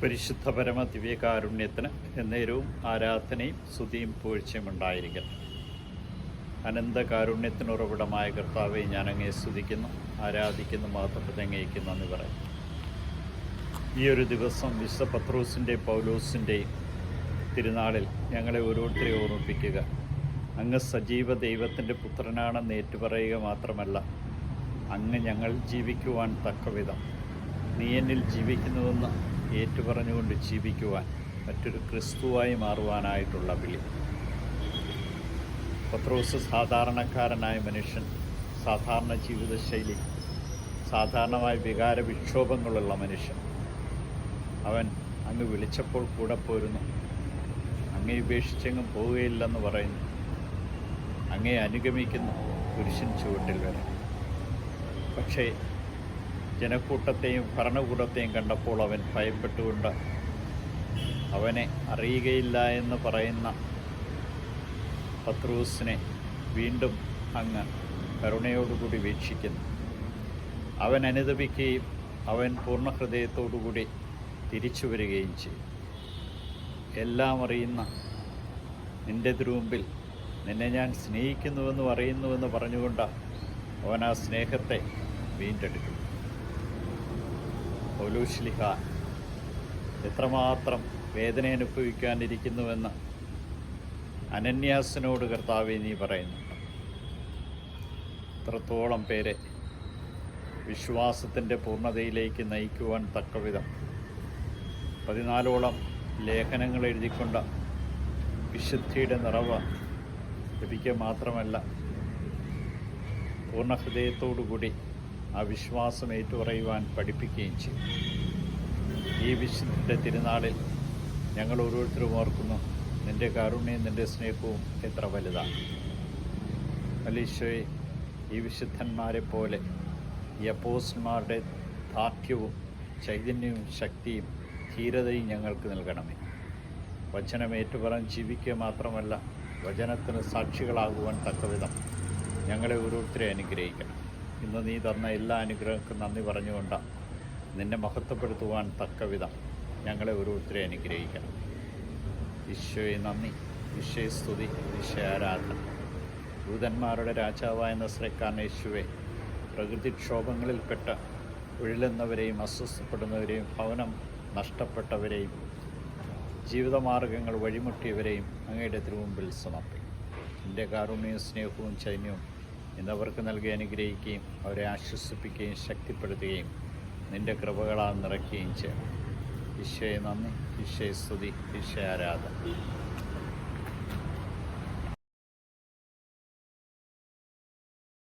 പരിശുദ്ധ പരമ ദിവ്യകാരുണ്യത്തിന് എന്നേരവും ആരാധനയും സ്തുതിയും പൂഴ്ചയും ഉണ്ടായിരിക്കും അനന്തകാരുണ്യത്തിന് ഉറവിടമായ കർത്താവെ ഞാൻ അങ്ങേ സ്തുതിക്കുന്നു ആരാധിക്കുന്നു മാത്രം അങ്ങേക്കുന്നു നന്ദി പറയും ഈ ഒരു ദിവസം വിശുദ്ധ പത്രോസിന്റെയും പൗലോസിന്റെയും തിരുനാളിൽ ഞങ്ങളെ ഓരോരുത്തരെ ഓർമ്മിപ്പിക്കുക. അങ്ങ് സജീവ ദൈവത്തിന്റെ പുത്രനാണെന്ന് ഏറ്റുപറയുക മാത്രമല്ല അങ്ങ് ഞങ്ങൾ ജീവിക്കുവാൻ തക്കവിധം. നീ എന്നിൽ ജീവിക്കുന്നുവെന്ന് ഏറ്റുപറഞ്ഞുകൊണ്ട് ജീവിക്കുവാൻ മറ്റൊരു ക്രിസ്തുവായി മാറുവാനായിട്ടുള്ള വിളി. പത്രോസ് സാധാരണക്കാരനായ മനുഷ്യൻ സാധാരണ ജീവിതശൈലി സാധാരണമായ വികാര വിക്ഷോഭങ്ങളുള്ള മനുഷ്യൻ. അവൻ അങ്ങ് വിളിച്ചപ്പോൾ കൂടെ പോരുന്നു. അങ്ങേ ഉപേക്ഷിച്ചെങ്ങും പോവുകയില്ലെന്ന് പറയുന്നു. അങ്ങേ അനുഗമിക്കുന്നു പുരുഷൻ ചുവട്ടിൽ വരെ. പക്ഷേ ജനക്കൂട്ടത്തെയും ഭരണകൂടത്തെയും കണ്ടപ്പോൾ അവൻ ഭയപ്പെട്ടുകൊണ്ട് അവനെ അറിയുകയില്ല എന്ന് പറയുന്ന പത്രൂസിനെ വീണ്ടും അങ്ങ് കരുണയോടുകൂടി വീക്ഷിക്കുന്നു. അവൻ അനുദപിക്കുകയും അവൻ പൂർണ ഹൃദയത്തോടുകൂടി തിരിച്ചു വരികയും ചെയ്യും എല്ലാം അറിയുന്ന നിന്റെ തിരുമുമ്പിൽ നിന്നെ ഞാൻ സ്നേഹിക്കുന്നുവെന്ന് അറിയുന്നുവെന്ന് പറഞ്ഞുകൊണ്ട് അവൻ ആ സ്നേഹത്തെ വീണ്ടെടുക്കും പൗലൂശ്ലിഹ എത്രമാത്രം വേദന അനുഭവിക്കാനിരിക്കുന്നുവെന്ന് അനന്യാസിനോട് കർത്താവ് നീ പറയുന്നുണ്ട് എത്രത്തോളം പേരെ വിശ്വാസത്തിന്റെ പൂർണതയിലേക്ക് നയിക്കുവാൻ തക്കവിധം പതിനാലോളം ലേഖനങ്ങൾ എഴുതിക്കൊണ്ട വിശുദ്ധിയുടെ നിറവ് ലഭിക്കുക മാത്രമല്ല പൂർണ ഹൃദയത്തോടുകൂടി ആ വിശ്വാസം ഏറ്റുപറയുവാൻ പഠിപ്പിക്കുകയും ചെയ്യും ഈ വിശുദ്ധന്റെ തിരുനാളിൽ ഞങ്ങൾ ഓരോരുത്തരും ഓർക്കുന്നു നിന്റെ കാരുണ്യവും നിന്റെ സ്നേഹവും എത്ര വലുതാണ്. മലീശോയെ ഈ വിശുദ്ധന്മാരെ പോലെ ഈ അപ്പോസ്റ്റന്മാരുടെ ദാർഢ്യവും ചൈതന്യവും ശക്തിയും ധീരതയും ഞങ്ങൾക്ക് നൽകണമേ. വചനം ഏറ്റുപറഞ്ഞ് ജീവിക്കുക മാത്രമല്ല വചനത്തിന് സാക്ഷികളാകുവാൻ തക്കവിധം ഞങ്ങളെ ഓരോരുത്തരെ അനുഗ്രഹിക്കണം. ഇന്ന് നീ തന്ന എല്ലാ അനുഗ്രഹങ്ങൾക്കും നന്ദി പറഞ്ഞുകൊണ്ട് നിന്നെ മഹത്വപ്പെടുത്തുവാൻ തക്കവിധം ഞങ്ങളെ ഓരോരുത്തരെ അനുഗ്രഹിക്കണം. ഈശോയെ നന്ദി. ഈശോയെ സ്തുതി. ഈശോ ആരാധന. ദൂതന്മാരുടെ രാജാവായ നസ്രക്കാരൻ യേശുവെ. പ്രകൃതിക്ഷോഭങ്ങളിൽപ്പെട്ട ഉഴലുന്നവരെയും അസ്വസ്ഥപ്പെടുന്നവരെയും ഭവനം നഷ്ടപ്പെട്ടവരെയും ജീവിതമാർഗങ്ങൾ വഴിമുട്ടിയവരെയും അങ്ങയുടെ തിരുമുമ്പിൽ സമർപ്പിക്കും. എന്റെ കാരുണ്യവും സ്നേഹവും ചൈന്യവും ഇന്നവർക്ക് നൽകി അനുഗ്രഹിക്കുകയും അവരെ ആശ്വസിപ്പിക്കുകയും ശക്തിപ്പെടുത്തുകയും നിന്റെ കൃപകളാൽ നിറയ്ക്കുകയും ചെയ്യണം. ഈശോയെ നന്ദി. ഈശോയെ സ്തുതി. ഈശോ ആരാധന.